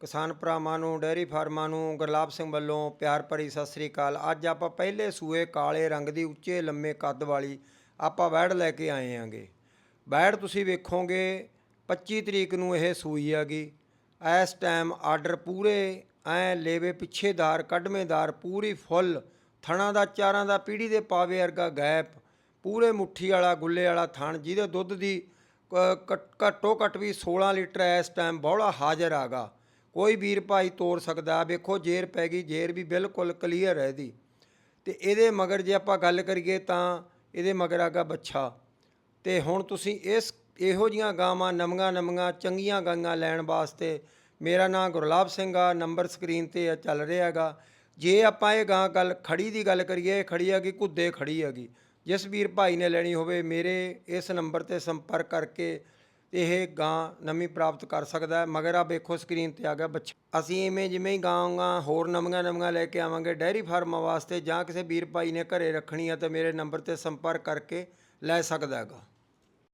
ਕਿਸਾਨ ਭਰਾਵਾਂ ਨੂੰ, ਡੇਅਰੀ ਫਾਰਮਾਂ ਨੂੰ, ਗੁਰਲਾਬ ਸਿੰਘ ਵੱਲੋਂ ਪਿਆਰ ਭਰੀ ਸਤਿ ਸ੍ਰੀ ਅਕਾਲ। ਅੱਜ ਆਪਾਂ ਪਹਿਲੇ ਸੂਏ ਕਾਲੇ ਰੰਗ ਦੀ ਉੱਚੇ ਲੰਮੇ ਕੱਦ ਵਾਲੀ ਆਪਾਂ ਵੈੜ ਲੈ ਕੇ ਆਏ ਆਂਗੇ। ਵੈੜ ਤੁਸੀਂ ਵੇਖੋਗੇ 25 ਤਰੀਕ ਨੂੰ ਇਹ ਸੂਈ ਹੈਗੀ। ਇਸ ਟਾਈਮ ਆਰਡਰ ਪੂਰੇ ਐ ਲੇਵੇ ਪਿੱਛੇਦਾਰ ਕੱਢਵੇਂਦਾਰ ਪੂਰੀ ਫੁੱਲ, ਥਣਾ ਦਾ, ਚਾਰਾਂ ਦਾ, ਪੀੜੀ ਦੇ ਪਾਵੇ ਵਰਗਾ ਗੈਪ, ਪੂਰੇ ਮੁੱਠੀ ਵਾਲਾ, ਗੁੱਲੇ ਵਾਲਾ ਥਣ, ਜਿਹਦੇ ਦੁੱਧ ਦੀ ਕ- ਘੱਟ- ਘੱਟੋ ਘੱਟ ਵੀ 16 ਲੀਟਰ ਇਸ ਟਾਈਮ ਬੌਲਾ ਹਾਜ਼ਰ ਆਗਾ। ਕੋਈ ਵੀਰ ਭਾਈ ਤੋੜ ਸਕਦਾ, ਵੇਖੋ ਜੇਰ ਪੈ ਗਈ, ਜੇਰ ਵੀ ਬਿਲਕੁਲ ਕਲੀਅਰ ਹੈ ਇਹਦੀ। ਤੇ ਇਹਦੇ ਮਗਰ ਜੇ ਆਪਾਂ ਗੱਲ ਕਰੀਏ ਤਾਂ ਇਹਦੇ ਮਗਰ ਆਗਾ ਬੱਛਾ। ਤੇ ਹੁਣ ਤੁਸੀਂ ਇਸ ਇਹੋ ਜੀਆਂ ਗਾਵਾਂ ਨਵੀਆਂ ਨਵੀਆਂ ਚੰਗੀਆਂ ਗਾਈਆਂ ਲੈਣ ਵਾਸਤੇ ਮੇਰਾ ਨਾਮ ਗੁਰਲਾਬ ਸਿੰਘ ਆ, ਨੰਬਰ ਸਕਰੀਨ ਤੇ ਆ ਚੱਲ ਰਿਹਾ ਹੈਗਾ। ਜੇ ਆਪਾਂ ਇਹ ਗਾਂ ਗੱਲ ਖੜੀ ਦੀ ਗੱਲ ਕਰੀਏ, ਇਹ ਖੜੀ ਹੈਗੀ, ਕੁੱਦੇ ਖੜੀ ਹੈਗੀ। ਜਿਸ ਵੀਰ ਭਾਈ ਨੇ ਲੈਣੀ ਹੋਵੇ, ਮੇਰੇ ਇਸ ਨੰਬਰ ਤੇ ਸੰਪਰਕ ਕਰਕੇ ਇਹ ਗਾਂ ਨਵੀਂ ਪ੍ਰਾਪਤ ਕਰ ਸਕਦਾ ਹੈ। ਮਗਰ ਆ ਵੇਖੋ ਸਕਰੀਨ ਤੇ ਆ ਗਿਆ ਬੱਚਾ। ਅਸੀਂ ਇਵੇਂ ਜਿਵੇਂ ਹੀ ਗਾਵਾਂਗਾ ਹੋਰ ਨਵੀਆਂ ਨਵੀਆਂ ਲੈ ਕੇ ਆਵਾਂਗੇ ਡੈਰੀ ਫਾਰਮਾਂ ਵਾਸਤੇ ਜਾਂ ਕਿਸੇ ਵੀਰ ਭਾਈ ਨੇ ਘਰੇ ਰੱਖਣੀ ਹੈ ਤਾਂ ਮੇਰੇ ਨੰਬਰ ਤੇ ਸੰਪਰਕ ਕਰਕੇ ਲੈ ਸਕਦਾ ਹੈਗਾ।